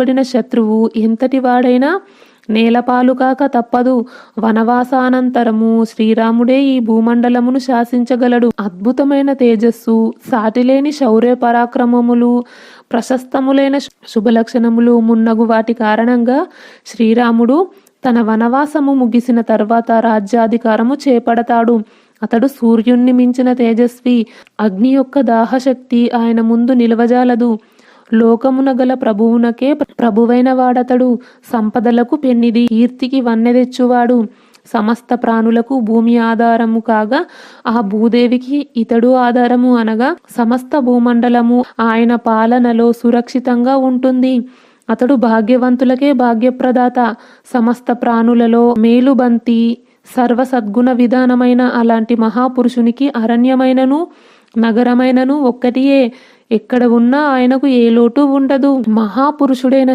పడిన శత్రువు ఎంతటి వాడైనా నేలపాలు కాక తప్పదు. వనవాసానంతరము శ్రీరాముడే ఈ భూమండలమును శాసించగలడు. అద్భుతమైన తేజస్సు సాటిలేని శౌర్య పరాక్రమములు ప్రశస్తములైన శుభలక్షణములు మున్నగు వాటి కారణంగా శ్రీరాముడు తన వనవాసము ముగిసిన తర్వాత రాజ్యాధికారము చేపడతాడు. అతడు సూర్యుణ్ణి మించిన తేజస్వి. అగ్ని యొక్క దాహశక్తి ఆయన ముందు నిలవజాలదు. లోకమున గల ప్రభువునకే ప్రభువైన వాడతడు. సంపదలకు పెన్నిది కీర్తికి వన్నె తెచ్చువాడు. సమస్త ప్రాణులకు భూమి ఆధారము కాగా ఆ భూదేవికి ఇతడు ఆధారము అనగా సమస్త భూమండలము ఆయన పాలనలో సురక్షితంగా ఉంటుంది. అతడు భాగ్యవంతులకే భాగ్యప్రదాత. సమస్త ప్రాణులలో మేలుబంతి సర్వ సద్గుణ విధానమైన అలాంటి మహాపురుషునికి అరణ్యమైనను. నగరమైనను ఒక్కటియే. ఎక్కడ ఉన్నా ఆయనకు ఏ లోటు ఉండదు. మహాపురుషుడైన